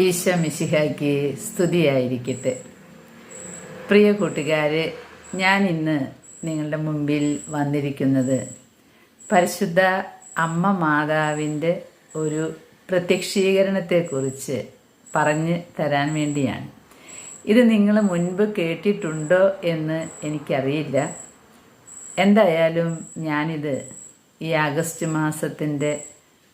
ഈശോ മിശിഹായ്ക്ക് സ്തുതിയായിരിക്കട്ടെ. പ്രിയ കൂട്ടുകാരെ ഞാൻ ഇന്ന് നിങ്ങളുടെ മുമ്പിൽ വന്നിരിക്കുന്നത് പരിശുദ്ധ അമ്മ മാതാവിന്റെ ഒരു പ്രത്യക്ഷീകരണത്തെക്കുറിച്ച് പറഞ്ഞ് തരാൻ വേണ്ടിയാണ്. ഇത് നിങ്ങൾ മുൻപ് കേട്ടിട്ടുണ്ടോ എന്ന് എനിക്കറിയില്ല. എന്തായാലും ഞാനിത് ഈ ആഗസ്റ്റ് മാസത്തിന്റെ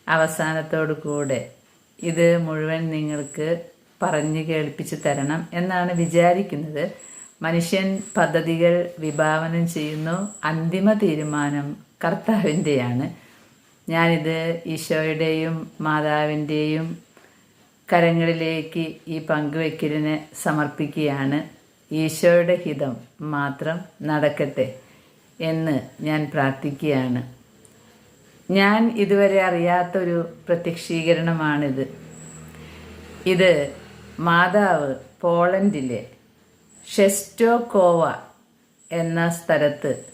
അവസാനത്തോടു കൂടെ ഇത് മുഴുവൻ നിങ്ങൾക്ക് പറഞ്ഞു കേൾപ്പിച്ച് തരണം എന്നാണ് വിചാരിക്കുന്നത്. മനുഷ്യൻ പദ്ധതികൾ വിഭാവനം ചെയ്യുന്നു. അന്തിമ തീരുമാനം കർത്താവിന്റെയാണ് ഞാനിത് ഈശോയുടെയും മാതാവിന്റെയും കരങ്ങളിലേക്ക് ഈ പങ്കുവെക്കലിനെ സമർപ്പിക്കുകയാണ്. ഈശോയുടെ ഹിതം മാത്രം നടക്കട്ടെ എന്ന് ഞാൻ പ്രാർത്ഥിക്കുകയാണ്. ഞാൻ ഇതുവരെ അറിയാത്തൊരു പ്രത്യക്ഷീകരണമാണിത്. ഇത് മാതാവ് പോളണ്ടിലെ ഷെസ്റ്റോക്കോവ എന്ന സ്ഥലത്ത്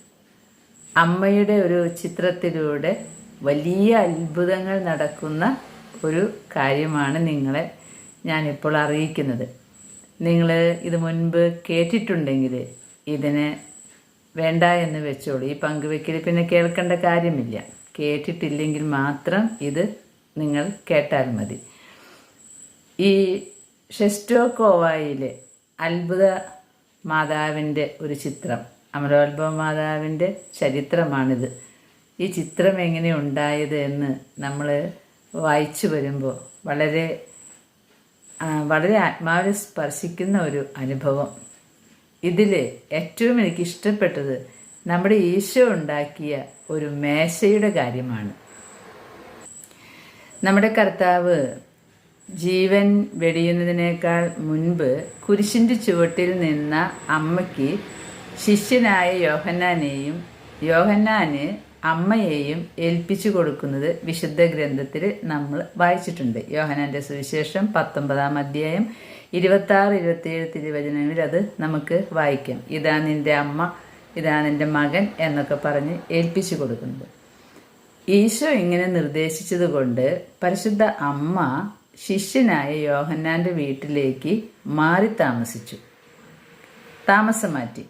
അമ്മയുടെ ഒരു ചിത്രത്തിലൂടെ വലിയ അത്ഭുതങ്ങൾ നടക്കുന്ന ഒരു കാര്യമാണ് നിങ്ങളെ ഞാനിപ്പോൾ അറിയിക്കുന്നത്. നിങ്ങൾ ഇത് മുൻപ് കേട്ടിട്ടുണ്ടെങ്കിൽ ഇതിനെ വേണ്ട എന്ന് വെച്ചോളൂ. ഈ പങ്കുവെക്കൽ പിന്നെ കേൾക്കേണ്ട കാര്യമില്ല. കേട്ടിട്ടില്ലെങ്കിൽ മാത്രം ഇത് നിങ്ങൾ കേട്ടാൽ മതി. ഈ ഷെസ്റ്റോക്കോവായിലെ അത്ഭുത മാതാവിന്റെ ഒരു ചിത്രം അമരോത്ഭവ മാതാവിന്റെ ചരിത്രമാണിത്. ഈ ചിത്രം എങ്ങനെ ഉണ്ടായത് എന്ന് നമ്മൾ വായിച്ചു വരുമ്പോൾ വളരെ വളരെ ആത്മാവിനെ സ്പർശിക്കുന്ന ഒരു അനുഭവം. ഇതിൽ ഏറ്റവും എനിക്ക് ഇഷ്ടപ്പെട്ടത് നമ്മുടെ ഈശോ ഉണ്ടാക്കിയ ഒരു മേശയുടെ കാര്യമാണ്. നമ്മുടെ കർത്താവ് ജീവൻ വെടിയുന്നതിനേക്കാൾ മുൻപ് കുരിശിന്റെ ചുവട്ടിൽ നിന്ന അമ്മയ്ക്ക് ശിഷ്യനായ യോഹന്നാനെയും യോഹന്നാന് അമ്മയെയും ഏൽപ്പിച്ചു കൊടുക്കുന്നത് വിശുദ്ധ ഗ്രന്ഥത്തിൽ നമ്മൾ വായിച്ചിട്ടുണ്ട്. യോഹനാന്റെ സുവിശേഷം പത്തൊമ്പതാം അധ്യായം ഇരുപത്തി ആറ് ഇരുപത്തിയേഴ് തിരുവചനങ്ങളിൽ അത് നമുക്ക് വായിക്കാം. ഇതാ നിന്റെ അമ്മ ഇതാ എന്റെ മകൻ എന്നൊക്കെ പറഞ്ഞ് ഏൽപ്പിച്ചു കൊടുക്കുന്നത്. ഈശോ ഇങ്ങനെ നിർദ്ദേശിച്ചത് കൊണ്ട് പരിശുദ്ധ അമ്മ ശിഷ്യനായ യോഹന്നാന്റെ വീട്ടിലേക്ക് മാറി താമസിച്ചു. താമസം മാറ്റി.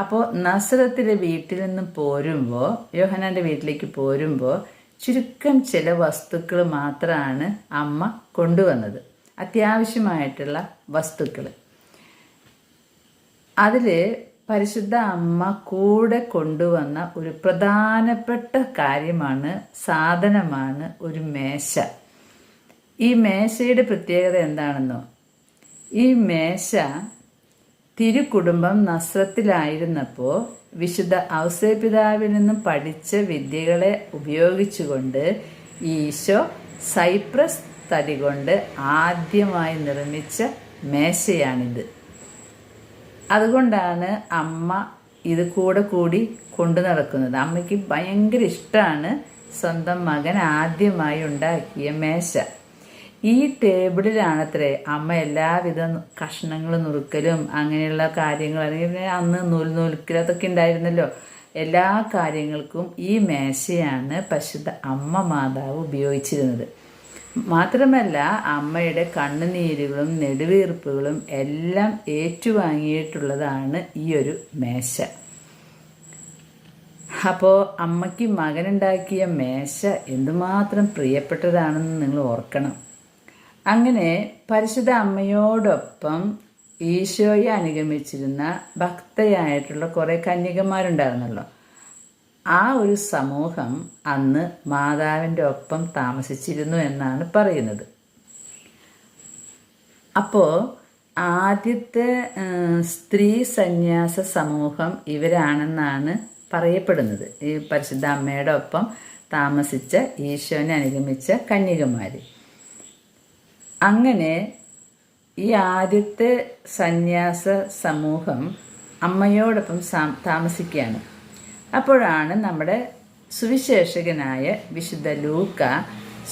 അപ്പോൾ നസ്രത്തിലെ വീട്ടിൽ നിന്ന് പോരുമ്പോൾ യോഹനാന്റെ വീട്ടിലേക്ക് പോരുമ്പോൾ ചുരുക്കം ചില വസ്തുക്കൾ മാത്രമാണ് അമ്മ കൊണ്ടുവന്നത്. അത്യാവശ്യമായിട്ടുള്ള വസ്തുക്കൾ അതിൽ പരിശുദ്ധ അമ്മ കൂടെ കൊണ്ടുവന്ന ഒരു പ്രധാനപ്പെട്ട കാര്യമാണ് സാധനമാണ് ഒരു മേശ. ഈ മേശയുടെ പ്രത്യേകത എന്താണെന്നോ? ഈ മേശ തിരുകുടുംബം നസ്രത്തിലായിരുന്നപ്പോൾ വിശുദ്ധ ഔസേപിതാവിൽ നിന്നും പഠിച്ച വിദ്യകളെ ഉപയോഗിച്ചുകൊണ്ട് ഈശോ സൈപ്രസ് തടി കൊണ്ട് ആദ്യമായി നിർമ്മിച്ച മേശയാണിത്. അതുകൊണ്ടാണ് അമ്മ ഇത് കൂടെ കൂടി കൊണ്ടു നടക്കുന്നത്. അമ്മയ്ക്ക് ഭയങ്കര ഇഷ്ടമാണ് സ്വന്തം മകൻ ആദ്യമായി ഉണ്ടാക്കിയ മേശ. ഈ ടേബിളിലാണത്രേ അമ്മ എല്ലാവിധ കഷ്ണങ്ങൾ നുറുക്കലും അങ്ങനെയുള്ള കാര്യങ്ങൾ അല്ലെങ്കിൽ അന്ന് നൂൽ നൂൽക്കൽ അതൊക്കെ ഉണ്ടായിരുന്നല്ലോ. എല്ലാ കാര്യങ്ങൾക്കും ഈ മേശയാണ് പശുദ്ധ അമ്മ മാതാവ് ഉപയോഗിച്ചിരുന്നത്. മാത്രമല്ല അമ്മയുടെ കണ്ണുനീരുകളും നെടുവീർപ്പുകളും എല്ലാം ഏറ്റുവാങ്ങിയിട്ടുള്ളതാണ് ഈ ഒരു മേശ. അപ്പോൾ അമ്മയ്ക്ക് മകനുണ്ടാക്കിയ മേശ എന്തുമാത്രം പ്രിയപ്പെട്ടതാണെന്ന് നിങ്ങൾ ഓർക്കണം. അങ്ങനെ പരിശുദ്ധ അമ്മയോടൊപ്പം ഈശോയെ അനുഗമിച്ചിരുന്ന ഭക്തയായിട്ടുള്ള കുറേ കന്യകമാരുണ്ടായിരുന്നല്ലോ. ആ ഒരു സമൂഹം അന്ന് മാതാവിന്റെ ഒപ്പം താമസിച്ചിരുന്നു എന്നാണ് പറയുന്നത്. അപ്പോൾ ആദ്യത്തെ സ്ത്രീ സന്യാസ സമൂഹം ഇവരാണെന്നാണ് പറയപ്പെടുന്നത്. ഈ പരിശുദ്ധ അമ്മയുടെ ഒപ്പം താമസിച്ച ഈശോനെ അനുഗമിച്ച കന്യകമാർ അങ്ങനെ ഈ ആദ്യത്തെ സന്യാസ സമൂഹം അമ്മയോടൊപ്പം താമസിക്കുകയാണ്. അപ്പോഴാണ് നമ്മുടെ സുവിശേഷകനായ വിശുദ്ധ ലൂക്ക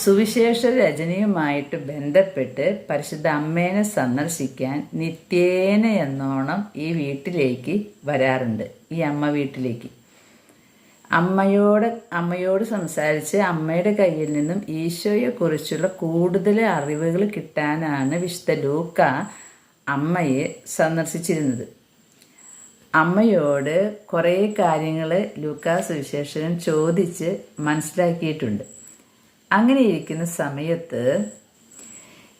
സുവിശേഷ രചനയുമായിട്ട് ബന്ധപ്പെട്ട് പരിശുദ്ധ അമ്മേനെ സന്ദർശിക്കാൻ നിത്യേന എന്നോണം ഈ വീട്ടിലേക്ക് വരാറുണ്ട് ഈ അമ്മ വീട്ടിലേക്ക്. അമ്മയോട് അമ്മയോട് സംസാരിച്ച് അമ്മയുടെ കയ്യിൽ നിന്നും ഈശോയെക്കുറിച്ചുള്ള കൂടുതൽ അറിവുകൾ കിട്ടാനാണ് വിശുദ്ധ ലൂക്ക അമ്മയെ സന്ദർശിച്ചിരുന്നത്. അമ്മയോട് കുറേ കാര്യങ്ങൾ ലൂക്കാസ് വിശേഷകൻ ചോദിച്ച് മനസ്സിലാക്കിയിട്ടുണ്ട്. അങ്ങനെ ഇരിക്കുന്ന സമയത്ത്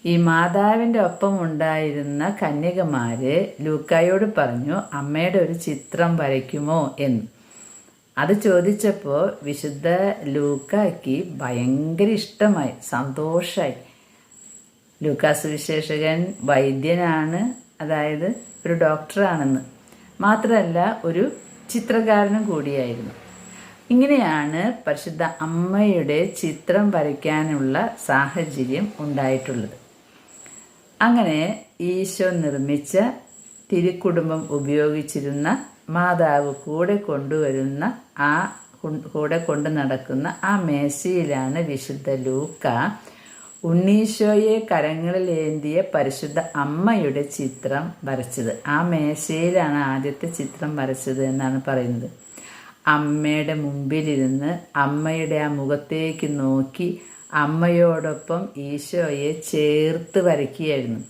ഈ മാതാവിന്റെ ഒപ്പം ഉണ്ടായിരുന്ന കന്യകമാര് ലൂക്കായോട് പറഞ്ഞു അമ്മയുടെ ഒരു ചിത്രം വരയ്ക്കുമോ? എന്ന്. അത് ചോദിച്ചപ്പോൾ വിശുദ്ധ ലൂക്കായ്ക്ക് ഭയങ്കര ഇഷ്ടമായി സന്തോഷമായി ലൂക്കാസ് വിശേഷകൻ വൈദ്യനാണ് അതായത് ഒരു ഡോക്ടറാണെന്ന്. മാത്രമല്ല ഒരു ചിത്രകാരനും കൂടിയായിരുന്നു. ഇങ്ങനെയാണ് പരിശുദ്ധ അമ്മയുടെ ചിത്രം വരയ്ക്കാനുള്ള സാഹചര്യം ഉണ്ടായിട്ടുള്ളത്. അങ്ങനെ ഈശോ നിർമ്മിച്ച തിരുക്കുടുംബം ഉപയോഗിച്ചിരുന്ന മാതാവ് കൂടെ കൊണ്ടുവരുന്ന ആ കൂടെ കൊണ്ടു നടക്കുന്ന ആ മേശയിലാണ് വിശുദ്ധ ലൂക്ക ഉണ്ണീശോയെ കരങ്ങളിലേന്തിയ പരിശുദ്ധ അമ്മയുടെ ചിത്രം വരച്ചത്. ആ മേശയിലാണ് ആദ്യത്തെ ചിത്രം വരച്ചത് എന്നാണ് പറയുന്നത്. അമ്മയുടെ മുമ്പിലിരുന്ന് അമ്മയുടെ ആ മുഖത്തേക്ക് നോക്കി അമ്മയോടൊപ്പം ഈശോയെ ചേർത്ത് വരയ്ക്കുകയായിരുന്നു.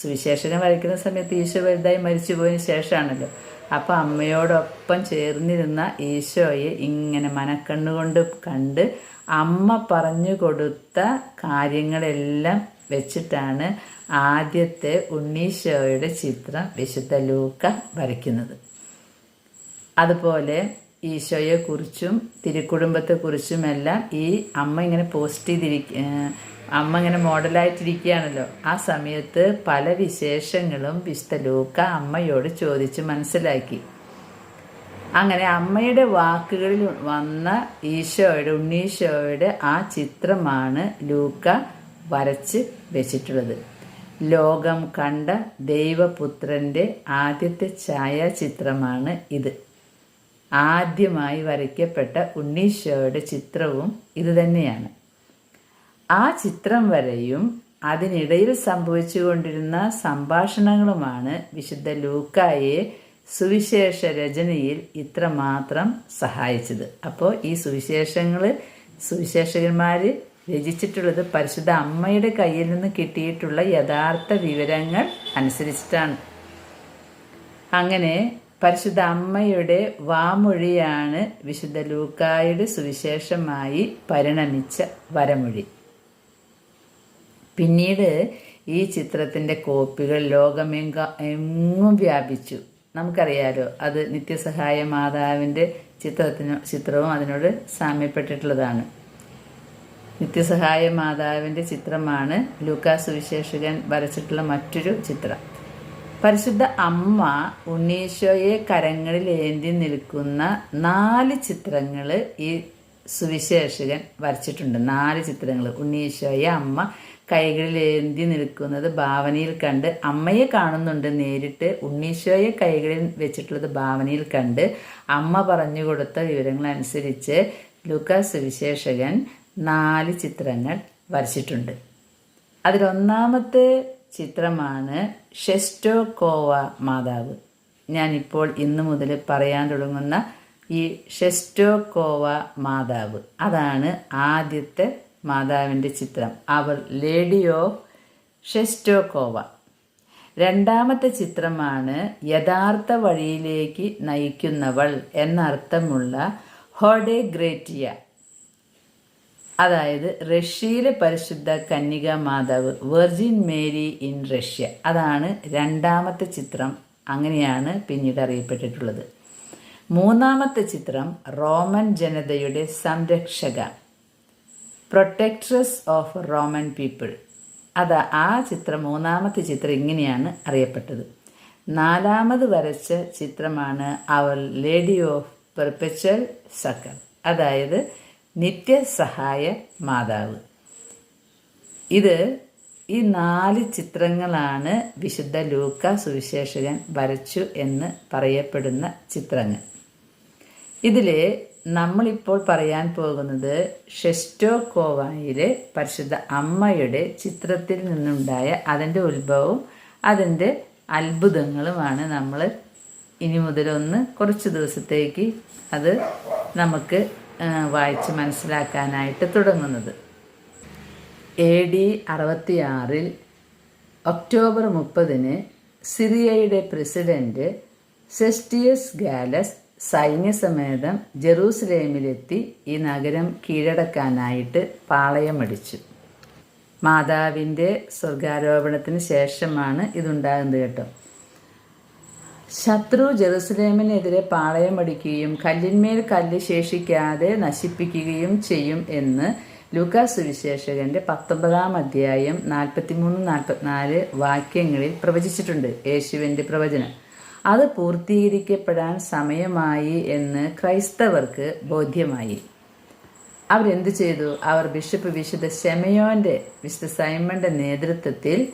സുവിശേഷനെ വരയ്ക്കുന്ന സമയത്ത് ഈശോ വലുതായി മരിച്ചു പോയതിന് ശേഷമാണല്ലോ. അപ്പം അമ്മയോടൊപ്പം ചേർന്നിരുന്ന ഈശോയെ ഇങ്ങനെ മനക്കണ്ണുകൊണ്ട് കണ്ട് അമ്മ പറഞ്ഞു കൊടുത്ത കാര്യങ്ങളെല്ലാം വെച്ചിട്ടാണ് ആദ്യത്തെ ഉണ്ണീശോയുടെ ചിത്രം വിശുദ്ധ ലൂക്ക വരയ്ക്കുന്നത്. അതുപോലെ ഈശോയെക്കുറിച്ചും തിരുക്കുടുംബത്തെക്കുറിച്ചുമെല്ലാം ഈ അമ്മ ഇങ്ങനെ പോസ്റ്റ് ചെയ്തിരിക്ക അമ്മ ഇങ്ങനെ മോഡലായിട്ടിരിക്കുകയാണല്ലോ ആ സമയത്ത് പല വിശേഷങ്ങളും വിശുദ്ധ ലൂക്ക അമ്മയോട് ചോദിച്ച് മനസ്സിലാക്കി. അങ്ങനെ അമ്മയുടെ വാക്കുകളിൽ വന്ന ഈശോയുടെ ഉണ്ണീശോയുടെ ആ ചിത്രമാണ് ലൂക്ക വരച്ച് വെച്ചിട്ടുള്ളത്. ലോകം കണ്ട ദൈവപുത്രന്റെ ആദ്യത്തെ ഛായാചിത്രമാണ് ഇത്. ആദ്യമായി വരയ്ക്കപ്പെട്ട ഉണ്ണീശോയുടെ ചിത്രവും ഇതുതന്നെയാണ് ആ ചിത്രം വരെയും അതിനിടയിൽ സംഭവിച്ചുകൊണ്ടിരുന്ന സംഭാഷണങ്ങളുമാണ് വിശുദ്ധ ലൂക്കായെ സുവിശേഷ രചനയിൽ ഇത്രമാത്രം സഹായിച്ചത്. അപ്പോൾ ഈ സുവിശേഷങ്ങൾ സുവിശേഷകന്മാർ രചിച്ചിട്ടുള്ളത് പരിശുദ്ധ അമ്മയുടെ കയ്യിൽ നിന്ന് കിട്ടിയിട്ടുള്ള യഥാർത്ഥ വിവരങ്ങൾ അനുസരിച്ചിട്ടാണ്. അങ്ങനെ പരിശുദ്ധ അമ്മയുടെ വാമൊഴിയാണ് വിശുദ്ധ ലൂക്കായുടെ സുവിശേഷമായി പരിണമിച്ച വരമൊഴി. പിന്നീട് ഈ ചിത്രത്തിന്റെ കോപ്പികൾ ലോകമെങ്ക എങ്ങും വ്യാപിച്ചു. നമുക്കറിയാലോ അത് നിത്യസഹായ മാതാവിന്റെ ചിത്രത്തിന് ചിത്രവും അതിനോട് സാമ്യപ്പെട്ടിട്ടുള്ളതാണ്. നിത്യസഹായ മാതാവിന്റെ ചിത്രമാണ് ലൂക്കാസ് സുവിശേഷകൻ വരച്ചിട്ടുള്ള മറ്റൊരു ചിത്രം. പരിശുദ്ധ അമ്മ ഉണ്ണീശോയെ കരങ്ങളിൽ ഏന്തി നിൽക്കുന്ന നാല് ചിത്രങ്ങൾ ഈ സുവിശേഷകൻ വരച്ചിട്ടുണ്ട്. നാല് ചിത്രങ്ങൾ ഉണ്ണീശോയെ അമ്മ കൈകളിൽ ഏന്തി നിൽക്കുന്നത് ഭാവനയിൽ കണ്ട് അമ്മയെ കാണുന്നുണ്ട് നേരിട്ട്. ഉണ്ണീശോയെ കൈകളിൽ വെച്ചിട്ടുള്ളത് ഭാവനയിൽ കണ്ട് അമ്മ പറഞ്ഞു കൊടുത്ത വിവരങ്ങൾ അനുസരിച്ച് ലുക സുവിശേഷകൻ നാല് ചിത്രങ്ങൾ വരച്ചിട്ടുണ്ട്. അതിലൊന്നാമത്തെ ചിത്രമാണ് ഷെസ്റ്റോ കോവ മാതാവ്. ഞാനിപ്പോൾ ഇന്നു മുതൽ പറയാൻ തുടങ്ങുന്ന ഈ ഷെസ്റ്റോ കോവ മാതാവ്. അതാണ് ആദ്യത്തെ മാതാവിന്റെ ചിത്രം. അവർ ലേഡി ഓഫ് ഷെസ്റ്റോക്കോവ രണ്ടാമത്തെ ചിത്രമാണ് യഥാർത്ഥ വഴിയിലേക്ക് നയിക്കുന്നവൾ എന്നർത്ഥമുള്ള ഹോഡെ ഗ്രേറ്റിയ അതായത് റഷ്യയിലെ പരിശുദ്ധ കന്യക മാതാവ് വെർജിൻ മേരി ഇൻ റഷ്യ അതാണ് രണ്ടാമത്തെ ചിത്രം. അങ്ങനെയാണ് പിന്നീട് അറിയപ്പെട്ടിട്ടുള്ളത്. മൂന്നാമത്തെ ചിത്രം റോമൻ ജനതയുടെ സംരക്ഷക പ്രൊട്ടക്ട്രസ് ഓഫ് റോമൻ പീപ്പിൾ അത് ആ ചിത്രം മൂന്നാമത്തെ ചിത്രം ഇങ്ങനെയാണ് അറിയപ്പെട്ടത്. നാലാമത് വരച്ച ചിത്രമാണ് അവൾ ലേഡി ഓഫ് പെർപ്പച്വൽ സക്കർ അതായത് നിത്യസഹായ മാതാവ്. ഇത് ഈ നാല് ചിത്രങ്ങളാണ് വിശുദ്ധ ലൂക്ക സുവിശേഷകൻ വരച്ചു എന്ന് പറയപ്പെടുന്ന ചിത്രങ്ങൾ. ഇതിൽ നമ്മളിപ്പോൾ പറയാൻ പോകുന്നത് ഷെസ്റ്റോക്കോവായിലെ പരിശുദ്ധ അമ്മയുടെ ചിത്രത്തിൽ നിന്നുണ്ടായ അതിന്റെ ഉത്ഭവവും അതിന്റെ അത്ഭുതങ്ങളുമാണ് നമ്മൾ ഇനി മുതലൊന്ന് കുറച്ച് ദിവസത്തേക്ക് അത് നമുക്ക് വായിച്ച് മനസ്സിലാക്കാനായിട്ട് തുടങ്ങുന്നത്. എ ഡി അറുപത്തിയാറിൽ ഒക്ടോബർ മുപ്പതിന് സിറിയയുടെ പ്രസിഡന്റ് സെസ്റ്റിയസ് ഗാലസ് സൈന്യസമേതം ജെറൂസലേമിലെത്തി ഈ നഗരം കീഴടക്കാനായിട്ട് പാളയമടിച്ചു. മാതാവിന്റെ സ്വർഗാരോപണത്തിന് ശേഷമാണ് ഇതുണ്ടാകുന്നത് കേട്ടോ. ശത്രു ജെറുസലേമിനെതിരെ പാളയമടിക്കുകയും കല്ലിന്മേൽ കല്ല് ശേഷിക്കാതെ നശിപ്പിക്കുകയും ചെയ്യും എന്ന് ലൂക്കാസ് സുവിശേഷകന്റെ പത്തൊമ്പതാം അധ്യായം നാൽപ്പത്തിമൂന്ന് നാൽപ്പത്തിനാല് വാക്യങ്ങളിൽ പ്രവചിച്ചിട്ടുണ്ട് യേശുവിന്റെ പ്രവചനം. അത് പൂർത്തീകരിക്കപ്പെടാൻ സമയമായി എന്ന് ക്രൈസ്തവർക്ക് ബോധ്യമായി. അവരെന്തു ചെയ്തു? അവർ ബിഷപ്പ് വിശുദ്ധ ശമയോന്റെ വിശുദ്ധ സൈമന്റെ നേതൃത്വത്തിൽ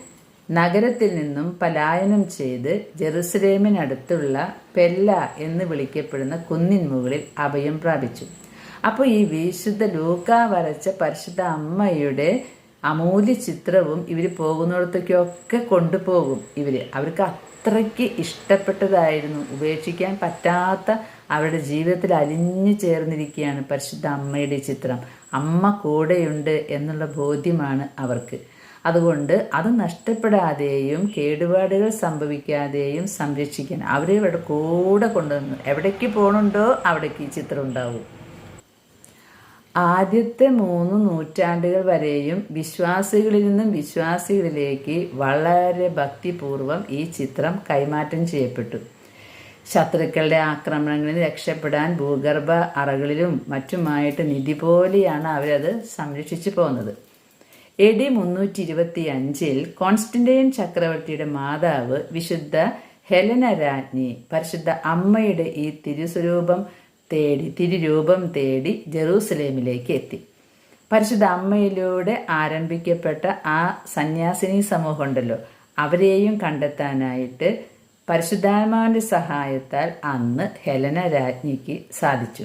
നഗരത്തിൽ നിന്നും പലായനം ചെയ്ത് ജെറുസലേമിനടുത്തുള്ള പെല്ല എന്ന് വിളിക്കപ്പെടുന്ന കുന്നിൻ മുകളിൽ അഭയം പ്രാപിച്ചു. അപ്പോൾ ഈ വിശുദ്ധ ലൂക്ക വരച്ച പരിശുദ്ധ അമ്മയുടെ അമൂല്യ ചിത്രവും ഇവർ പോകുന്നിടത്തേക്കൊക്കെ കൊണ്ടുപോകും ഇവർ അവർക്ക് അത്രയ്ക്ക് ഇഷ്ടപ്പെട്ടതായിരുന്നു. ഉപേക്ഷിക്കാൻ പറ്റാത്ത അവരുടെ ജീവിതത്തിൽ അലിഞ്ഞു ചേർന്നിരിക്കുകയാണ് പരിശുദ്ധ അമ്മയുടെ ചിത്രം. അമ്മ കൂടെയുണ്ട് എന്നുള്ള ബോധ്യമാണ് അവർക്ക്. അതുകൊണ്ട് അത് നഷ്ടപ്പെടാതെയും കേടുപാടുകൾ സംഭവിക്കാതെയും സംരക്ഷിക്കണം. അവരെ ഇവിടെ കൂടെ കൊണ്ടുവന്നു എവിടേക്ക് പോകണുണ്ടോ അവിടേക്ക് ഈ ചിത്രം ഉണ്ടാവും. ആദ്യത്തെ മൂന്ന് നൂറ്റാണ്ടുകൾ വരെയും വിശ്വാസികളിൽ നിന്നും വിശ്വാസികളിലേക്ക് വളരെ ഭക്തിപൂർവം ഈ ചിത്രം കൈമാറ്റം ചെയ്യപ്പെട്ടു. ശത്രുക്കളുടെ ആക്രമണങ്ങളിൽ രക്ഷപ്പെടാൻ ഭൂഗർഭ അറകളിലും മറ്റുമായിട്ട് നിധി പോലെയാണ് അവരത് സംരക്ഷിച്ചു പോകുന്നത്. എ ഡി മുന്നൂറ്റി ഇരുപത്തി അഞ്ചിൽ കോൺസ്റ്റന്റൈൻ ചക്രവർത്തിയുടെ മാതാവ് വിശുദ്ധ ഹെലന രാജ്ഞി പരിശുദ്ധ അമ്മയുടെ ഈ തിരുസ്വരൂപം തേടി തിരുരൂപം തേടി ജെറൂസലേമിലേക്ക് എത്തി. പരിശുദ്ധ അമ്മയിലൂടെ ആരംഭിക്കപ്പെട്ട ആ സന്യാസിനി സമൂഹം ഉണ്ടല്ലോ അവരെയും കണ്ടെത്താനായിട്ട് പരിശുദ്ധാമാന്റെ സഹായത്താൽ അന്ന് ഹെലന രാജ്ഞിക്ക് സാധിച്ചു.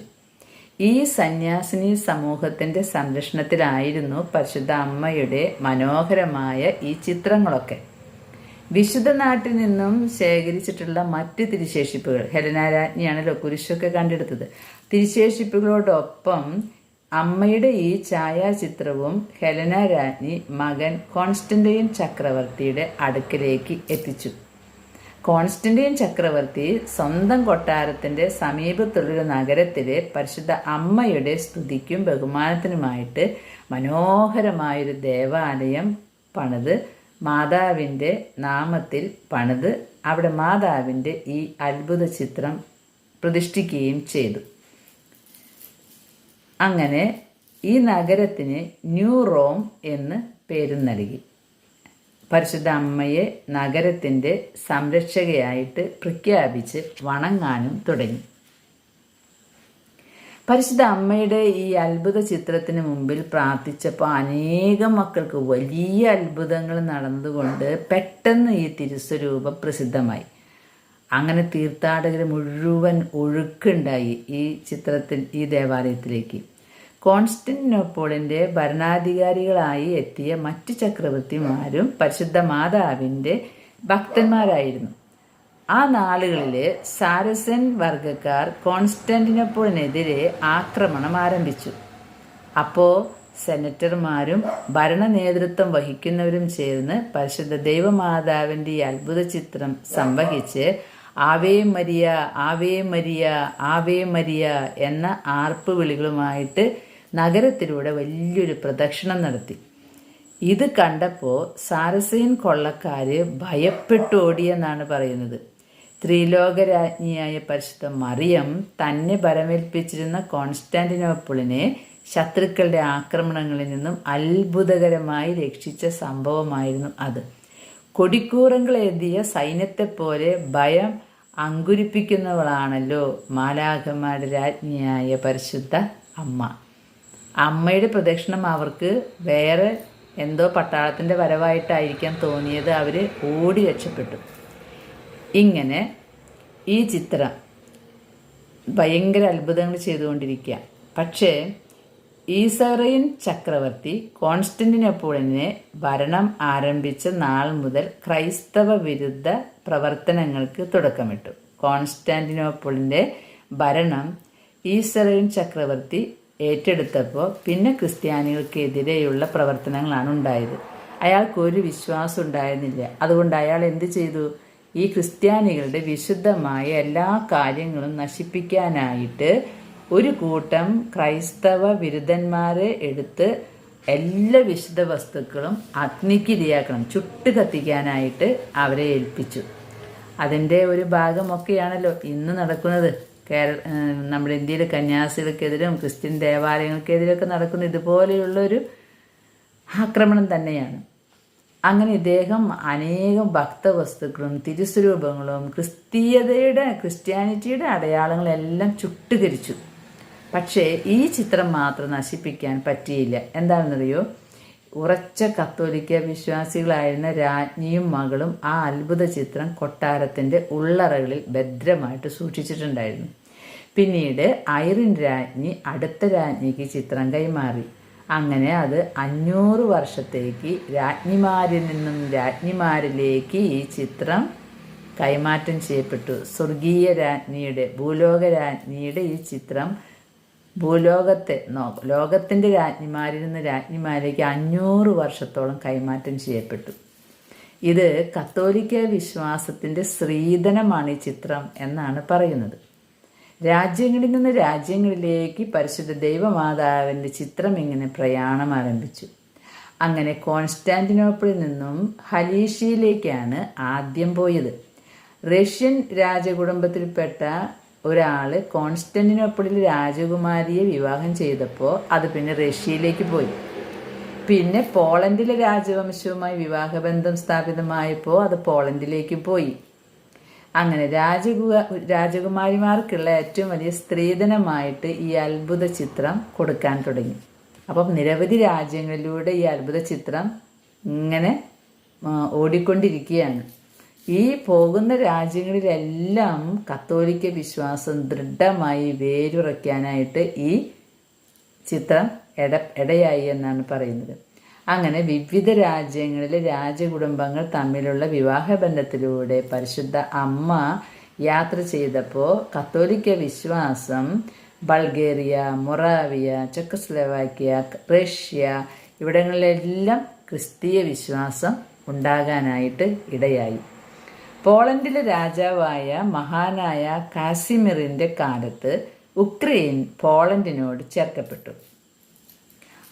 ഈ സന്യാസിനി സമൂഹത്തിന്റെ സംരക്ഷണത്തിലായിരുന്നു പരിശുദ്ധ അമ്മയുടെ മനോഹരമായ ഈ ചിത്രങ്ങളൊക്കെ. വിശുദ്ധ നാട്ടിൽ നിന്നും ശേഖരിച്ചിട്ടുള്ള മറ്റ് തിരിശേഷിപ്പുകൾ. ഹരനാരാജ്ഞിയാണല്ലോ കുരിശൊക്കെ കണ്ടെടുത്തത്. തിരിശേഷിപ്പുകളോടൊപ്പം അമ്മയുടെ ഈ ഛായാചിത്രവും ഹെലന രാജ്ഞി മകൻ കോൺസ്റ്റന്റൈൻ ചക്രവർത്തിയുടെ അടുക്കലേക്ക് എത്തിച്ചു. കോൺസ്റ്റന്റൈൻ ചക്രവർത്തി സ്വന്തം കൊട്ടാരത്തിന്റെ സമീപത്തുള്ളൊരു നഗരത്തിലെ പരിശുദ്ധ അമ്മയുടെ സ്തുതിക്കും ബഹുമാനത്തിനുമായിട്ട് മനോഹരമായൊരു ദേവാലയം പണിത് മാതാവിന്റെ നാമത്തിൽ പണിത് അവിടെ മാതാവിന്റെ ഈ അത്ഭുത ചിത്രം പ്രതിഷ്ഠിക്കുകയും ചെയ്തു. അങ്ങനെ ഈ നഗരത്തിന് ന്യൂ റോം എന്ന് പേരും നൽകി. പരിശുദ്ധ അമ്മയെ നഗരത്തിന്റെ സംരക്ഷകയായിട്ട് പ്രഖ്യാപിച്ച് വണങ്ങാനും തുടങ്ങി. പരിശുദ്ധ അമ്മയുടെ ഈ അത്ഭുത ചിത്രത്തിന് മുമ്പിൽ പ്രാർത്ഥിച്ചപ്പോൾ അനേകം മക്കൾക്ക് വലിയ അത്ഭുതങ്ങൾ നടന്നുകൊണ്ട് പെട്ടെന്ന് ഈ തിരുസ്വരൂപം പ്രസിദ്ധമായി. അങ്ങനെ തീർത്ഥാടകർ മുഴുവൻ ഒഴുക്കുണ്ടായി ഈ ചിത്രത്തിൽ ഈ ദേവാലയത്തിലേക്ക്. കോൺസ്റ്റന്റിനോപ്പോളിന്റെ ഭരണാധികാരികളായി എത്തിയ മറ്റ് ചക്രവർത്തിമാരും പരിശുദ്ധ മാതാവിന്റെ ഭക്തന്മാരായിരുന്നു. ആ നാളുകളിൽ സാരസൻ വർഗക്കാർ കോൺസ്റ്റന്റിനോപ്പോളിനെതിരെ ആക്രമണം ആരംഭിച്ചു. അപ്പോൾ സെനറ്റർമാരും ഭരണ നേതൃത്വം വഹിക്കുന്നവരും ചേർന്ന് പരിശുദ്ധ ദൈവമാതാവിന്റെ ഈ അത്ഭുത ചിത്രം സംവഹിച്ച് ave Maria ave Maria ave Maria എന്ന ആർപ്പ് വിളികളുമായിട്ട് നഗരത്തിലൂടെ വലിയൊരു പ്രദക്ഷിണം നടത്തി. ഇത് കണ്ടപ്പോൾ സാരസീൻ കൊള്ളക്കാര് ഭയപ്പെട്ടു ഓടിയെന്നാണ് പറയുന്നത്. ത്രിലോകരാജ്ഞിയായ പരിശുദ്ധ മറിയം തന്നെ ബലമേൽപ്പിച്ചിരുന്ന കോൺസ്റ്റാന്റിനോപ്പിളിനെ ശത്രുക്കളുടെ ആക്രമണങ്ങളിൽ നിന്നും അത്ഭുതകരമായി രക്ഷിച്ച സംഭവമായിരുന്നു അത്. കൊടിക്കൂറങ്ങളെഴുതിയ സൈന്യത്തെപ്പോലെ ഭയം അങ്കുരിപ്പിക്കുന്നവളാണല്ലോ മാലാഖമാരുടെ രാജ്ഞിയായ പരിശുദ്ധ അമ്മ. അമ്മയുടെ പ്രദക്ഷിണം അവർക്ക് വേറെ എന്തോ പട്ടാളത്തിന്റെ വരവായിട്ടായിരിക്കാം തോന്നിയത്. അവർ ഓടി രക്ഷപ്പെട്ടു. ഇങ്ങനെ ഈ ചിത്രം ഭയങ്കര അത്ഭുതങ്ങൾ ചെയ്തുകൊണ്ടിരിക്കുക പക്ഷേ ഈസറയിൻ ചക്രവർത്തി കോൺസ്റ്റന്റിനോപ്പോളിനെ ഭരണം ആരംഭിച്ച നാൾ മുതൽ ക്രൈസ്തവ വിരുദ്ധ പ്രവർത്തനങ്ങൾക്ക് തുടക്കമിട്ടു. കോൺസ്റ്റാന്റിനോപ്പിളിന്റെ ഭരണം ഈസറയിൻ ചക്രവർത്തി ഏറ്റെടുത്തപ്പോൾ പിന്നെ ക്രിസ്ത്യാനികൾക്കെതിരെയുള്ള പ്രവർത്തനങ്ങളാണ് ഉണ്ടായത്. അയാൾക്ക് ഒരു വിശ്വാസം ഉണ്ടായിരുന്നില്ല. അതുകൊണ്ട് അയാൾ എന്ത് ചെയ്തു? ഈ ക്രിസ്ത്യാനികളുടെ വിശുദ്ധമായ എല്ലാ കാര്യങ്ങളും നശിപ്പിക്കാനായിട്ട് ഒരു കൂട്ടം ക്രൈസ്തവ വിരുദ്ധന്മാരെ എടുത്ത് എല്ലാ വിശുദ്ധ വസ്തുക്കളും അഗ്നിക്ക് ഇരയാക്കണം ചുട്ട് കത്തിക്കാനായിട്ട് അവരെ ഏൽപ്പിച്ചു. അതിന്റെ ഒരു ഭാഗമൊക്കെയാണല്ലോ ഇന്ന് നടക്കുന്നത്. കേരള നമ്മുടെ ഇന്ത്യയിലെ കന്യാസികൾക്കെതിരും ക്രിസ്ത്യൻ ദേവാലയങ്ങൾക്കെതിരൊക്കെ നടക്കുന്ന ഇതുപോലെയുള്ളൊരു ആക്രമണം തന്നെയാണ്. അങ്ങനെ ഇദ്ദേഹം അനേകം ഭക്തവസ്തുക്കളും തിരുസ്വരൂപങ്ങളും ക്രിസ്തീയതയുടെ ക്രിസ്ത്യാനിറ്റിയുടെ അടയാളങ്ങളെല്ലാം ചുട്ടുകരിച്ചു. പക്ഷേ ഈ ചിത്രം മാത്രം നശിപ്പിക്കാൻ പറ്റിയില്ല. എന്താണെന്നറിയോ? ഉറച്ച കത്തോലിക്ക വിശ്വാസികളായിരുന്ന രാജ്ഞിയും മകളും ആ അത്ഭുത ചിത്രം കൊട്ടാരത്തിന്റെ ഉള്ളറകളിൽ ഭദ്രമായിട്ട് സൂക്ഷിച്ചിട്ടുണ്ടായിരുന്നു. പിന്നീട് ഐറിൻ രാജ്ഞി അടുത്ത രാജ്ഞിക്ക് ചിത്രം കൈമാറി. അങ്ങനെ അത് അഞ്ഞൂറ് വർഷത്തേക്ക് രാജ്ഞിമാരിൽ നിന്നും രാജ്ഞിമാരിലേക്ക് ഈ ചിത്രം കൈമാറ്റം ചെയ്യപ്പെട്ടു. സ്വർഗീയ രാജ്ഞിയുടെ ഭൂലോക രാജ്ഞിയുടെ ഈ ചിത്രം ഭൂലോകത്തെ നോ ലോകത്തിന്റെ രാജ്ഞിമാരിൽ നിന്ന് രാജ്ഞിമാരിലേക്ക് അഞ്ഞൂറ് വർഷത്തോളം കൈമാറ്റം ചെയ്യപ്പെട്ടു. ഇത് കത്തോലിക്ക വിശ്വാസത്തിന്റെ സ്ത്രീധനമാണ് ഈ ചിത്രം എന്നാണ് പറയുന്നത്. രാജ്യങ്ങളിൽ നിന്ന് രാജ്യങ്ങളിലേക്ക് പരിശുദ്ധ ദൈവമാതാവിന്റെ ചിത്രം ഇങ്ങനെ പ്രയാണം ആരംഭിച്ചു. അങ്ങനെ കോൺസ്റ്റാന്റിനോപ്പിളിൽ നിന്നും ഹലീഷിയിലേക്കാണ് ആദ്യം പോയത്. റഷ്യൻ രാജകുടുംബത്തിൽപ്പെട്ട ഒരാൾ കോൺസ്റ്റന്റിനോപ്പിളിൽ രാജകുമാരിയെ വിവാഹം ചെയ്തപ്പോൾ അത് പിന്നെ റഷ്യയിലേക്ക് പോയി. പിന്നെ പോളണ്ടിലെ രാജവംശവുമായി വിവാഹബന്ധം സ്ഥാപിതമായപ്പോൾ അത് പോളണ്ടിലേക്ക് പോയി. അങ്ങനെ രാജകു രാജകുമാരിമാർക്കുള്ള ഏറ്റവും വലിയ സ്ത്രീധനമായിട്ട് ഈ അത്ഭുത ചിത്രം കൊടുക്കാൻ തുടങ്ങി. അപ്പം നിരവധി രാജ്യങ്ങളിലൂടെ ഈ അത്ഭുത ചിത്രം ഇങ്ങനെ ഓടിക്കൊണ്ടിരിക്കുകയാണ്. ഈ പോകുന്ന രാജ്യങ്ങളിലെല്ലാം കത്തോലിക്ക വിശ്വാസം ദൃഢമായി വേരുറയ്ക്കാനായിട്ട് ഈ ചിത്രം ഇട ഇടയായി എന്നാണ് പറയുന്നത്. അങ്ങനെ വിവിധ രാജ്യങ്ങളിലെ രാജകുടുംബങ്ങൾ തമ്മിലുള്ള വിവാഹബന്ധത്തിലൂടെ പരിശുദ്ധ അമ്മ യാത്ര ചെയ്തപ്പോൾ കത്തോലിക്ക വിശ്വാസം ബൾഗേറിയ മൊറാവിയ ചെക്കസ്ലവാക്യ റഷ്യ ഇവിടങ്ങളിലെല്ലാം ക്രിസ്തീയ വിശ്വാസം ഉണ്ടാകാനായിട്ട് ഇടയായി. പോളണ്ടിലെ രാജാവായ മഹാനായ കാസിമിറിന്റെ കാലത്ത് ഉക്രൈൻ പോളണ്ടിനോട് ചേർക്കപ്പെട്ടു.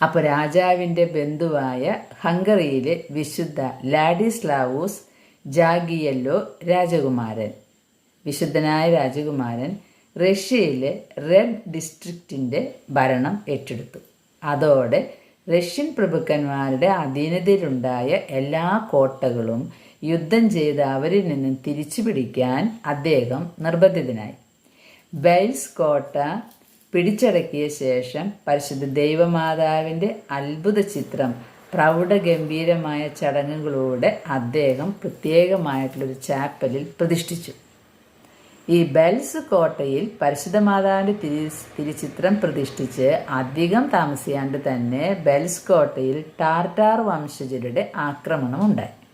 അപ്പോൾ രാജാവിന്റെ ബന്ധുവായ ഹംഗറിയിലെ വിശുദ്ധ ലാഡിസ്ലാവൂസ് ജാഗിയല്ലോ രാജകുമാരൻ. വിശുദ്ധനായ രാജകുമാരൻ റഷ്യയിലെ റെഡ് ഡിസ്ട്രിക്റ്റിന്റെ ഭരണം ഏറ്റെടുത്തു. അതോടെ റഷ്യൻ പ്രഭുക്കന്മാരുടെ അധീനതയിലുണ്ടായ എല്ലാ കോട്ടകളും യുദ്ധം ചെയ്ത് അവരിൽ നിന്നും തിരിച്ചു പിടിക്കാൻ അദ്ദേഹം നിർബന്ധിതനായി. ബെൽസ് കോട്ട പിടിച്ചടക്കിയ ശേഷം പരിശുദ്ധ ദൈവമാതാവിന്റെ അത്ഭുത ചിത്രം പ്രൗഢഗംഭീരമായ ചടങ്ങുകളോടെ അദ്ദേഹം പ്രത്യേകമായിട്ടുള്ളൊരു ചാപ്പലിൽ പ്രതിഷ്ഠിച്ചു. ഈ ബെൽസ് കോട്ടയിൽ പരിശുദ്ധ മാതാവിന്റെ തിരി തിരിച്ചിത്രം പ്രതിഷ്ഠിച്ച് അധികം താമസിയാണ്ട് തന്നെ ബെൽസ് കോട്ടയിൽ ടാർട്ടാർ വംശജരുടെ ആക്രമണം ഉണ്ടായി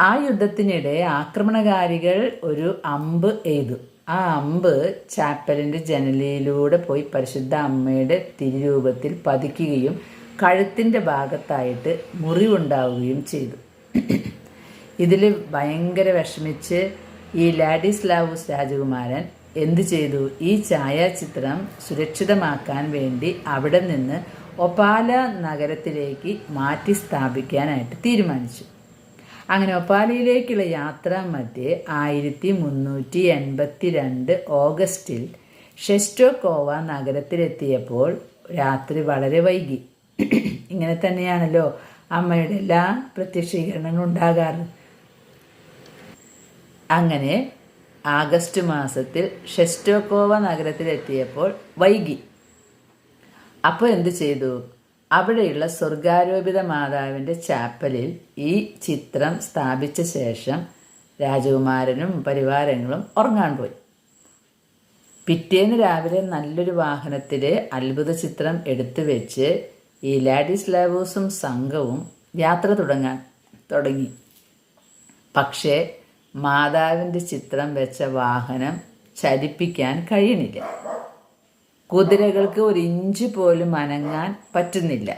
ആ യുദ്ധത്തിനിടെ ആക്രമണകാരികൾ ഒരു അമ്പ് എയ്തു. ആ അമ്പ് ചാപ്പലിന്റെ ജനലിലൂടെ പോയി പരിശുദ്ധ അമ്മയുടെ തിരുരൂപത്തിൽ പതിക്കുകയും കഴുത്തിന്റെ ഭാഗത്തായിട്ട് മുറിവുണ്ടാവുകയും ചെയ്തു. ഇതിൽ ഭയങ്കര വിഷമിച്ച് ഈ ലാഡിസ്ലാവൂസ് രാജകുമാരൻ എന്തു ചെയ്തു? ഈ ഛായാചിത്രം സുരക്ഷിതമാക്കാൻ വേണ്ടി അവിടെ നിന്ന് ഒപാല നഗരത്തിലേക്ക് മാറ്റി സ്ഥാപിക്കാനായിട്ട് തീരുമാനിച്ചു. അങ്ങനെ ഒപ്പാലിയിലേക്കുള്ള യാത്രാ മധ്യേ ആയിരത്തി മുന്നൂറ്റി എൺപത്തി രണ്ട് ഓഗസ്റ്റിൽ ഷെസ്റ്റോക്കോവ നഗരത്തിലെത്തിയപ്പോൾ രാത്രി വളരെ വൈകി. ഇങ്ങനെ തന്നെയാണല്ലോ അമ്മയുടെ എല്ലാ പ്രത്യക്ഷീകരണങ്ങളും ഉണ്ടാകാറ്. അങ്ങനെ ആഗസ്റ്റ് മാസത്തിൽ ഷെസ്റ്റോക്കോവ നഗരത്തിലെത്തിയപ്പോൾ വൈകി. അപ്പോൾ എന്ത് ചെയ്തു? അവിടെയുള്ള സ്വർഗാരോപിത മാതാവിന്റെ ചാപ്പലിൽ ഈ ചിത്രം സ്ഥാപിച്ച ശേഷം രാജകുമാരനും പരിവാരങ്ങളും ഉറങ്ങാൻ പോയി. പിറ്റേന്ന് രാവിലെ നല്ലൊരു വാഹനത്തിൽ അത്ഭുത ചിത്രം എടുത്തു വെച്ച് ഈ ലാഡിസ്ലാവൂസും സംഘവും യാത്ര തുടങ്ങാൻ തുടങ്ങി. പക്ഷേ മാതാവിന്റെ ചിത്രം വെച്ച വാഹനം ചലിപ്പിക്കാൻ കഴിയണില്ല. കുതിരകൾക്ക് ഒരു ഇഞ്ച് പോലും അനങ്ങാൻ പറ്റുന്നില്ല.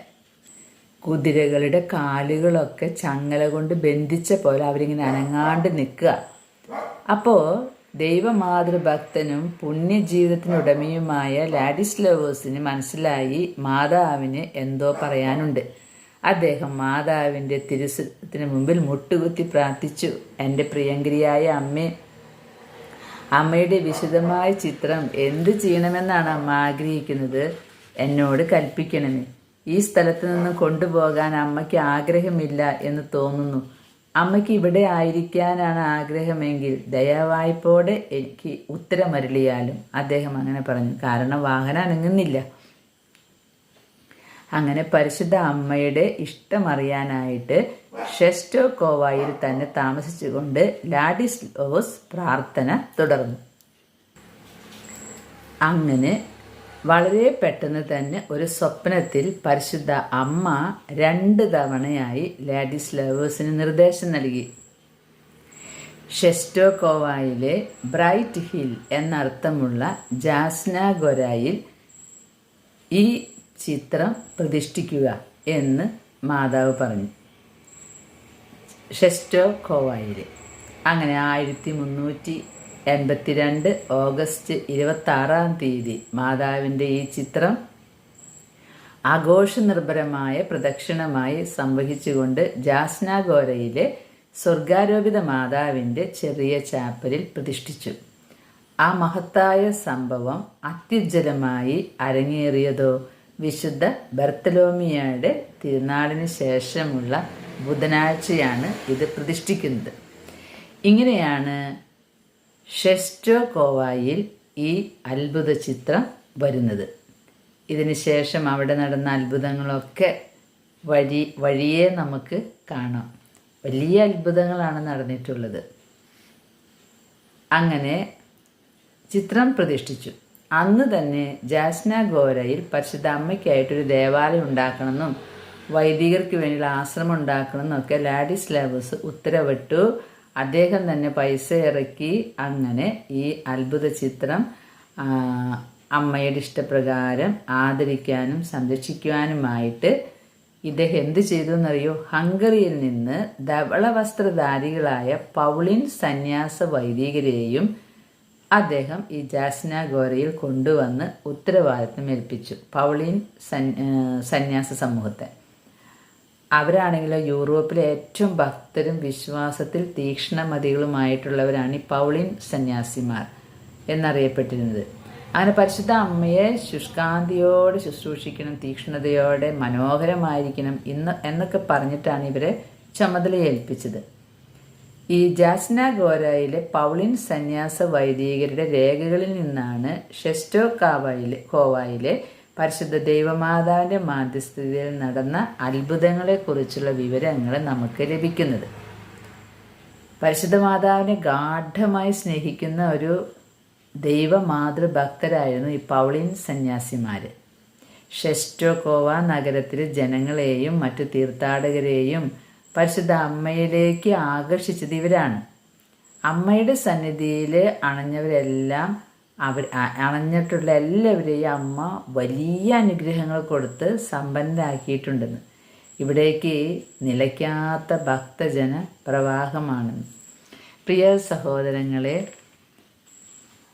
കുതിരകളുടെ കാലുകളൊക്കെ ചങ്ങല കൊണ്ട് ബന്ധിച്ച പോലെ അവരിങ്ങനെ അനങ്ങാണ്ട് നിൽക്കുക. അപ്പോൾ ദൈവമാതൃഭക്തനും പുണ്യജീവിതത്തിനുടമയുമായ ലാഡിസ്ലവേഴ്സിന് മനസ്സിലായി മാതാവിന് എന്തോ പറയാനുണ്ട്. അദ്ദേഹം മാതാവിന്റെ തിരുസത്തിന് മുമ്പിൽ മുട്ടുകുത്തി പ്രാർത്ഥിച്ചു. എന്റെ പ്രിയങ്കരിയായ അമ്മേ അമ്മയുടെ വിശദമായ ചിത്രം എന്ത് ചെയ്യണമെന്നാണ് അമ്മ ആഗ്രഹിക്കുന്നത്? എന്നോട് കൽപ്പിക്കണമേ. ഈ സ്ഥലത്ത് നിന്ന് കൊണ്ടുപോകാൻ അമ്മയ്ക്ക് ആഗ്രഹമില്ല എന്ന് തോന്നുന്നു. അമ്മയ്ക്ക് ഇവിടെ ആയിരിക്കാനാണ് ആഗ്രഹമെങ്കിൽ ദയാവായ്പോടെ എനിക്ക് ഉത്തരമരുളിയാലും അദ്ദേഹം അങ്ങനെ പറഞ്ഞു. കാരണം വാഹനം അനങ്ങുന്നില്ല. അങ്ങനെ പരിശുദ്ധ അമ്മയുടെ ഇഷ്ടമറിയാനായിട്ട് ഷെസ്റ്റോക്കോവായിൽ തന്നെ താമസിച്ചുകൊണ്ട് ലാഡിസ്ലോസ് പ്രാർത്ഥന തുടർന്നു. അങ്ങനെ വളരെ പെട്ടെന്ന് തന്നെ ഒരു സ്വപ്നത്തിൽ പരിശുദ്ധ അമ്മ രണ്ട് തവണയായി ലാഡിസ്ലവേഴ്സിന് നിർദ്ദേശം നൽകി. ഷെസ്റ്റോക്കോവായിലെ ബ്രൈറ്റ് ഹിൽ എന്നർത്ഥമുള്ള ജാസ്നാഗൊരായിൽ ഈ ചിത്രം പ്രതിഷ്ഠിക്കുക എന്ന് മാതാവ് പറഞ്ഞു. ഷെസ്റ്റോ കോവായിൽ അങ്ങനെ ആയിരത്തി മുന്നൂറ്റി എൺപത്തിരണ്ട് ഓഗസ്റ്റ് ഇരുപത്തി ആറാം തീയതി മാതാവിന്റെ ഈ ചിത്രം ആഘോഷനിർഭരമായ പ്രദക്ഷിണമായി സംവഹിച്ചുകൊണ്ട് ജാസ്നാഗോരയിലെ സ്വർഗാരോപിത മാതാവിന്റെ ചെറിയ ചാപ്പലിൽ പ്രതിഷ്ഠിച്ചു. ആ മഹത്തായ സംഭവം അത്യുജ്ജലമായി അരങ്ങേറിയതോ? വിശുദ്ധ ബർത്തലോമിയയുടെ തിരുനാളിന് ശേഷമുള്ള ബുധനാഴ്ചയാണ് ഇത് പ്രതിഷ്ഠിക്കുന്നത്. ഇങ്ങനെയാണ് ഷെസ്റ്റോ കോവായിൽ ഈ അത്ഭുത ചിത്രം വരുന്നത്. ഇതിന് ശേഷം അവിടെ നടന്ന അത്ഭുതങ്ങളൊക്കെ വഴി വഴിയെ നമുക്ക് കാണാം. വലിയ അത്ഭുതങ്ങളാണ് നടന്നിട്ടുള്ളത്. അങ്ങനെ ചിത്രം പ്രതിഷ്ഠിച്ചു. അന്ന് തന്നെ ജാസ്ന ഗോരയിൽ പരിശുദ്ധ അമ്മയ്ക്കായിട്ടൊരു ദേവാലയം ഉണ്ടാക്കണമെന്നും വൈദികർക്ക് വേണ്ടിയുള്ള ആശ്രമം ഉണ്ടാക്കണമെന്നൊക്കെ ലാഡിസ് ലാബസ് ഉത്തരവിട്ടു. അദ്ദേഹം തന്നെ പൈസ ഇറക്കി. അങ്ങനെ ഈ അത്ഭുത ചിത്രം അമ്മയുടെ ഇഷ്ടപ്രകാരം ആദരിക്കാനും സംരക്ഷിക്കുവാനുമായിട്ട് ഇദ്ദേഹം എന്ത് ചെയ്തു എന്നറിയോ? ഹംഗറിയിൽ നിന്ന് ധവള വസ്ത്രധാരികളായ പൗളിൻ സന്യാസ വൈദികരെയും അദ്ദേഹം ഈ ജാസ്ന ഗോരയിൽ കൊണ്ടുവന്ന് ഉത്തരവാദിത്വം ഏൽപ്പിച്ചു. പൗളിൻ സന്യാസ സമൂഹത്തെ. അവരാണെങ്കിലോ യൂറോപ്പിലെ ഏറ്റവും ഭക്തരും വിശ്വാസത്തിൽ തീക്ഷ്ണമതികളുമായിട്ടുള്ളവരാണ് ഈ പൗളിൻ സന്യാസിമാർ എന്നറിയപ്പെട്ടിരുന്നത്. അങ്ങനെ പരിശുദ്ധ അമ്മയെ ശുഷ്കാന്തിയോടെ ശുശ്രൂഷിക്കണം തീക്ഷ്ണതയോടെ മനോഹരമായിരിക്കണം ഇന്ന് എന്നൊക്കെ പറഞ്ഞിട്ടാണ് ഇവരെ ചുമതല ഏൽപ്പിച്ചത് ഈ ജാസ്ന ഗോരയിലെ പൗളിൻ സന്യാസ വൈദികരുടെ രേഖകളിൽ നിന്നാണ് ഷെസ്റ്റോ കാവായിലെ കോവായിലെ പരിശുദ്ധ ദൈവമാതാവിന്റെ മാധ്യസ്ഥതയിൽ നടന്ന അത്ഭുതങ്ങളെക്കുറിച്ചുള്ള വിവരങ്ങൾ നമുക്ക് ലഭിക്കുന്നത്. പരിശുദ്ധ മാതാവിനെ ഗാഠമായി സ്നേഹിക്കുന്ന ഒരു ദൈവമാതൃഭക്തരായിരുന്നു ഈ പൗളിൻ സന്യാസിമാർ ഷെസ്റ്റോകോവ നഗരത്തിലെ ജനങ്ങളെയും മറ്റു തീർത്ഥാടകരെയും പരിശുദ്ധ അമ്മയിലേക്ക് ആകർഷിച്ചത് ഇവരാണ്. അമ്മയുടെ സന്നിധിയിൽ അണഞ്ഞവരെല്ലാം അവർ അണഞ്ഞിട്ടുള്ള എല്ലാവരെയും അമ്മ വലിയ അനുഗ്രഹങ്ങൾ കൊടുത്ത് സമ്പന്നരാക്കിയിട്ടുണ്ടെന്ന്. ഇവിടേക്ക് നിലയ്ക്കാത്ത ഭക്തജന പ്രവാഹമാണെന്ന്. പ്രിയ സഹോദരങ്ങളെ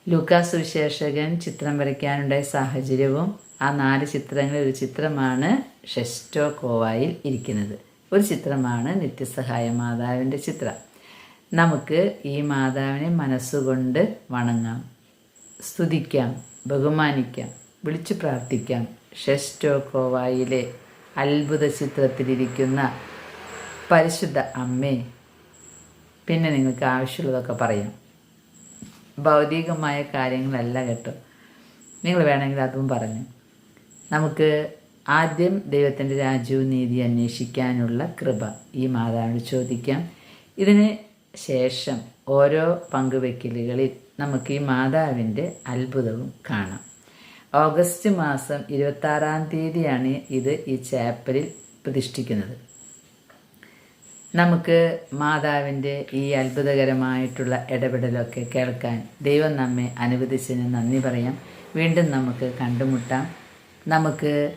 ലൂക്കാസ് വിശേഷകൻ ചിത്രം വരയ്ക്കാനുണ്ടായ സാഹചര്യവും ആ നാല് ചിത്രങ്ങളിൽ ഒരു ചിത്രമാണ് ഷെസ്റ്റോ കോവായിൽ ഇരിക്കുന്നത്. ഒരു ചിത്രമാണ് നിത്യസഹായ മാതാവിന്റെ ചിത്രം. നമുക്ക് ഈ മാതാവിനെ മനസ്സുകൊണ്ട് വണങ്ങാം സ്തുതിക്കാം ബഹുമാനിക്കാം വിളിച്ചു പ്രാർത്ഥിക്കാം. ഷെസ്റ്റോക്കോവായിലെ അത്ഭുത ചിത്രത്തിലിരിക്കുന്ന പരിശുദ്ധ അമ്മേ പിന്നെ നിങ്ങൾക്ക് ആവശ്യമുള്ളതൊക്കെ പറയാം. ഭൗതികമായ കാര്യങ്ങളല്ല കേട്ടോ. നിങ്ങൾ വേണമെങ്കിൽ അതും പറഞ്ഞു. നമുക്ക് ആദ്യം ദൈവത്തിന്റെ രാജ്യവും നീതി അന്വേഷിക്കാനുള്ള കൃപ ഈ മാതാവിനോട് ചോദിക്കാം. ഇതിന് ശേഷം ഓരോ പങ്കുവെക്കലുകളിൽ നമുക്ക് ഈ മാതാവിന്റെ അത്ഭുതവും കാണാം. ഓഗസ്റ്റ് മാസം ഇരുപത്താറാം തീയതിയാണ് ഇത് ഈ ചാപ്പലിൽ പ്രതിഷ്ഠിക്കുന്നത്. നമുക്ക് മാതാവിന്റെ ഈ അത്ഭുതകരമായിട്ടുള്ള ഇടപെടലൊക്കെ കേൾക്കാൻ ദൈവം നമ്മെ അനുവദിച്ചതിന് നന്ദി പറയാം. വീണ്ടും നമുക്ക് കണ്ടുമുട്ടാം. നമുക്ക്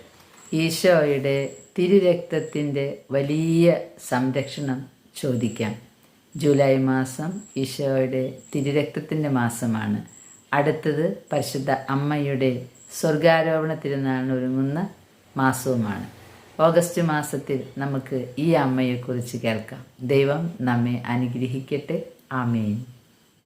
ഈശോയുടെ തിരുരക്തത്തിന്റെ വലിയ സംരക്ഷണം ചോദിക്കാം. ജൂലൈ മാസം ഈശോയുടെ തിരുരക്തത്തിന്റെ മാസമാണ്. അടുത്തത് പരിശുദ്ധ അമ്മയുടെ സ്വർഗാരോപണ തിരുനാളിന് ഒരുങ്ങുന്ന മാസവുമാണ്. ഓഗസ്റ്റ് മാസത്തിൽ നമുക്ക് ഈ അമ്മയെക്കുറിച്ച് കേൾക്കാം. ദൈവം നമ്മെ അനുഗ്രഹിക്കട്ടെ. ആമേൻ.